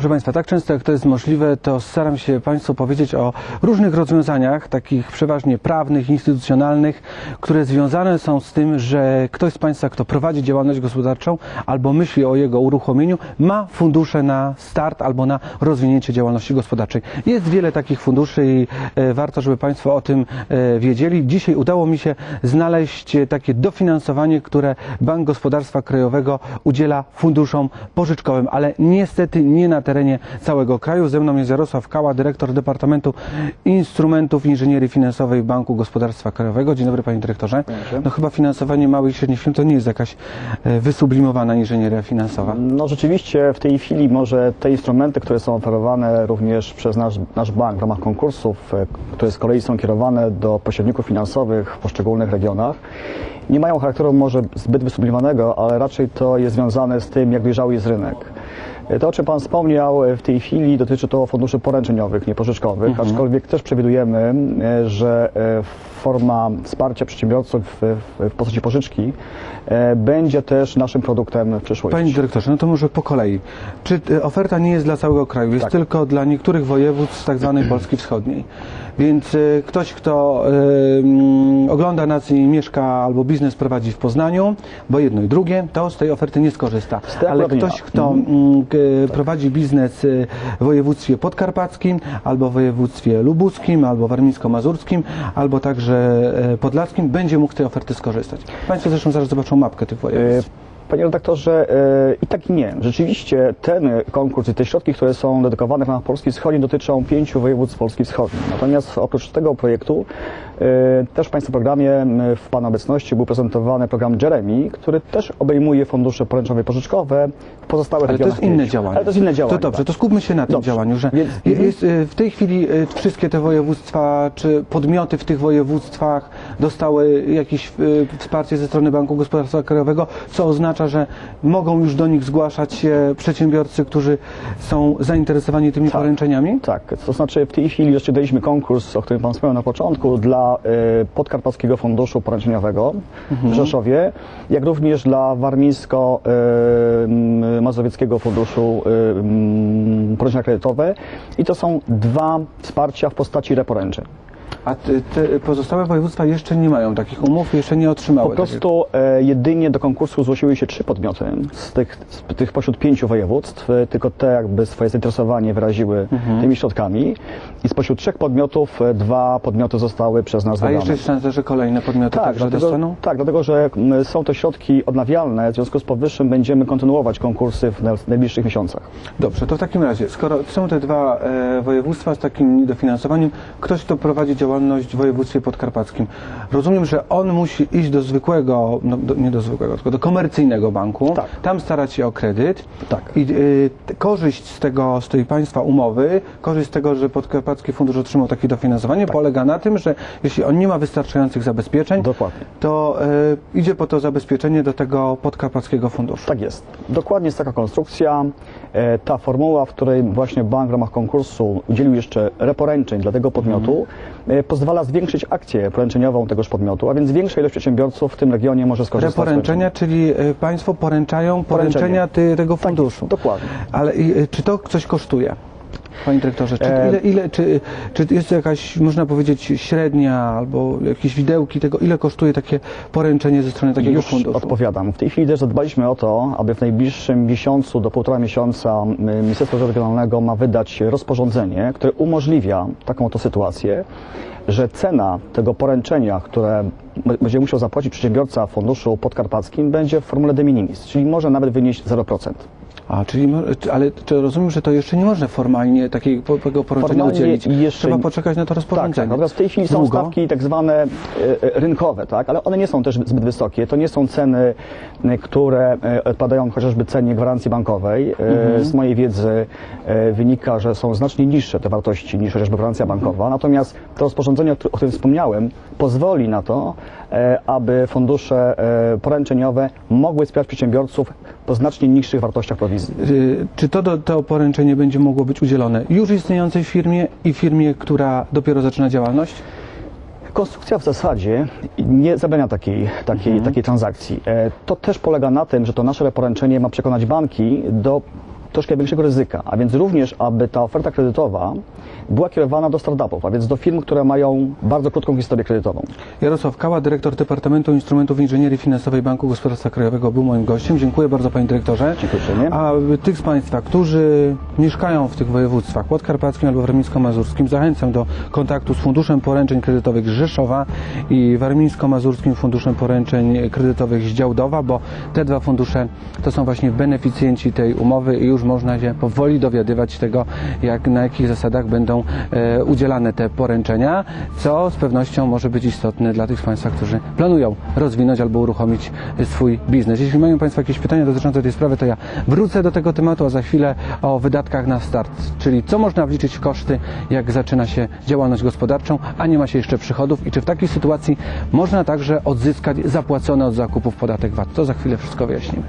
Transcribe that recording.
Proszę Państwa, tak często jak to jest możliwe, to staram się Państwu powiedzieć o różnych rozwiązaniach, takich przeważnie prawnych, instytucjonalnych, które związane są z tym, że ktoś z Państwa, kto prowadzi działalność gospodarczą albo myśli o jego uruchomieniu, ma fundusze na start albo na rozwinięcie działalności gospodarczej. Jest wiele takich funduszy i e, warto, żeby Państwo o tym e, wiedzieli. Dzisiaj udało mi się znaleźć e, takie dofinansowanie, które Bank Gospodarstwa Krajowego udziela funduszom pożyczkowym, ale niestety nie na terenie całego kraju. Ze mną jest Jarosław Kała, dyrektor Departamentu Instrumentów Inżynierii Finansowej Banku Gospodarstwa Krajowego. Dzień dobry Panie Dyrektorze. No chyba finansowanie małych i średnich firm to nie jest jakaś e, wysublimowana inżynieria finansowa. No rzeczywiście w tej chwili może te instrumenty, które są oferowane również przez nasz, nasz bank w ramach konkursów, e, które z kolei są kierowane do pośredników finansowych w poszczególnych regionach, nie mają charakteru może zbyt wysublimowanego, ale raczej to jest związane z tym, jak dojrzały jest rynek. To, o czym Pan wspomniał e, w tej chwili, dotyczy to funduszy poręczeniowych, niepożyczkowych, aczkolwiek też przewidujemy, e, że e, forma wsparcia przedsiębiorców w, postaci pożyczki będzie też naszym produktem w przyszłości. Panie dyrektorze, no to może po kolei. Czy oferta nie jest dla całego kraju, jest Tak. tylko dla niektórych województw z tak zwanej Polski Wschodniej. Więc ktoś, kto mm, ogląda nas i mieszka albo biznes prowadzi w Poznaniu, bo jedno i drugie, to z tej oferty nie skorzysta. Ale ktoś, kto mm, k- prowadzi biznes e, w województwie podkarpackim, albo w województwie lubuskim, albo warmińsko-mazurskim, albo także e, podlaskim, będzie mógł z tej oferty skorzystać. Państwo zresztą zaraz zobaczą mapkę tych województw. Panie redaktorze, i tak i nie. Rzeczywiście ten konkurs i te środki, które są dedykowane w ramach Polski Wschodniej dotyczą pięciu województw Polski Wschodniej. Natomiast oprócz tego projektu też w Państwa programie m, w Pana obecności był prezentowany program Jeremy, który też obejmuje fundusze poręczowe i pożyczkowe w pozostałych Ale to jest inne pięciu. działanie. Ale to jest inne działanie. To dobrze, tak. to skupmy się na tym Dobrze. działaniu, że Więc- je- jest, y, w tej chwili wszystkie te województwa, czy podmioty w tych województwach dostały jakieś wsparcie ze strony Banku Gospodarstwa Krajowego, co oznacza, że mogą już do nich zgłaszać się przedsiębiorcy, którzy są zainteresowani tymi Tak. poręczeniami? Tak, to znaczy w tej chwili jeszcze daliśmy konkurs, o którym Pan wspomniał na początku, dla y, Podkarpackiego Funduszu Poręczeniowego w Rzeszowie, jak również dla Warmińsko-Mazowieckiego Funduszu y, mm, Poręczenia Kredytowe i to są dwa wsparcia w postaci reporęczy. A te pozostałe województwa jeszcze nie mają takich umów, jeszcze nie otrzymały. Po prostu e, jedynie do konkursu zgłosiły się trzy podmioty z tych, z tych pośród pięciu województw, e, tylko te jakby swoje zainteresowanie wyraziły Mhm. tymi środkami i spośród trzech podmiotów e, dwa podmioty zostały przez nas A dodane. jeszcze jest szansa, że kolejne podmioty tak, także dlatego, dostaną? tak, dlatego że są to środki odnawialne, w związku z powyższym będziemy kontynuować konkursy w na- w najbliższych miesiącach. Dobrze, to w takim razie, skoro są te dwa e, województwa z takim dofinansowaniem, ktoś, kto prowadzi działalność w województwie podkarpackim, rozumiem, że on musi iść do zwykłego, no, do, nie do zwykłego, tylko do komercyjnego banku, Tak. tam starać się o kredyt Tak. i y, korzyść z tego, z tej państwa umowy, korzyść z tego, że Podkarpacki Fundusz otrzymał takie dofinansowanie, polega na tym, że jeśli on nie ma wystarczających zabezpieczeń, Dokładnie. to y, idzie po to zabezpieczenie do tego Podkarpackiego Funduszu. Tak jest. Dokładnie jest taka konstrukcja. E, Ta formuła, w której właśnie bank w ramach konkursu udzielił jeszcze reporęczeń dla tego podmiotu, e, pozwala zwiększyć akcję poręczeniową tegoż podmiotu, a więc większa ilość przedsiębiorców w tym regionie może skorzystać. z Reporęczenia, czyli y, państwo poręczają poręczenia tego funduszu. Dokładnie. Ale y, czy to coś kosztuje? Panie dyrektorze, czy, E, ile, ile, czy, czy jest to jakaś, można powiedzieć, średnia albo jakieś widełki tego, ile kosztuje takie poręczenie ze strony takiego Już funduszu? odpowiadam. W tej chwili też zadbaliśmy o to, aby w najbliższym miesiącu do półtora miesiąca Ministerstwo Regionalnego ma wydać rozporządzenie, które umożliwia taką oto sytuację, że cena tego poręczenia, które będzie musiał zapłacić przedsiębiorca funduszu podkarpackim, będzie w formule de minimis, czyli może nawet wynieść 0%. A, czyli, ale czy rozumiem, że to jeszcze nie można formalnie takiego po- tego poręczenia Formalnie udzielić? jeszcze- Trzeba poczekać na to Tak, rozporządzenie. tak. Natomiast w tej chwili są Długo? stawki tak zwane e, e, rynkowe, tak? ale one nie są też zbyt wysokie. To nie są ceny, e, które odpowiadają chociażby cenie gwarancji bankowej. Mhm. Z mojej wiedzy wynika, że są znacznie niższe te wartości niż chociażby gwarancja bankowa. Natomiast to rozporządzenie, o któ- o którym wspomniałem, pozwoli na to, aby fundusze poręczeniowe mogły wspierać przedsiębiorców po znacznie niższych wartościach prowizji. Y, Czy to, to poręczenie będzie mogło być udzielone już istniejącej firmie i firmie, która dopiero zaczyna działalność? Konstrukcja w zasadzie nie zabrania takiej, takiej, takiej transakcji. E, To też polega na tym, że to nasze reporęczenie ma przekonać banki do troszkę większego ryzyka, a więc również, aby ta oferta kredytowa była kierowana do startupów, a więc do firm, które mają bardzo krótką historię kredytową. Jarosław Kała, dyrektor Departamentu Instrumentów Inżynierii Finansowej Banku Gospodarstwa Krajowego był moim gościem. Dziękuję bardzo panie dyrektorze. Dziękuję uprzejmie. A tych z Państwa, którzy mieszkają w tych województwach podkarpackim albo warmińsko-mazurskim, zachęcam do kontaktu z Funduszem Poręczeń Kredytowych Rzeszowa i warmińsko-mazurskim Funduszem Poręczeń Kredytowych z Działdowa, bo te dwa fundusze to są właśnie beneficjenci tej umowy i już można się powoli dowiadywać tego, jak, na jakich zasadach będą e, udzielane te poręczenia, co z pewnością może być istotne dla tych z Państwa, którzy planują rozwinąć albo uruchomić swój biznes. Jeśli mają Państwo jakieś pytania dotyczące tej sprawy, to ja wrócę do tego tematu, a za chwilę o wydatkach na start, czyli co można wliczyć w koszty, jak zaczyna się działalność gospodarczą, a nie ma się jeszcze przychodów i czy w takiej sytuacji można także odzyskać zapłacony od zakupów podatek VAT. To za chwilę wszystko wyjaśnimy.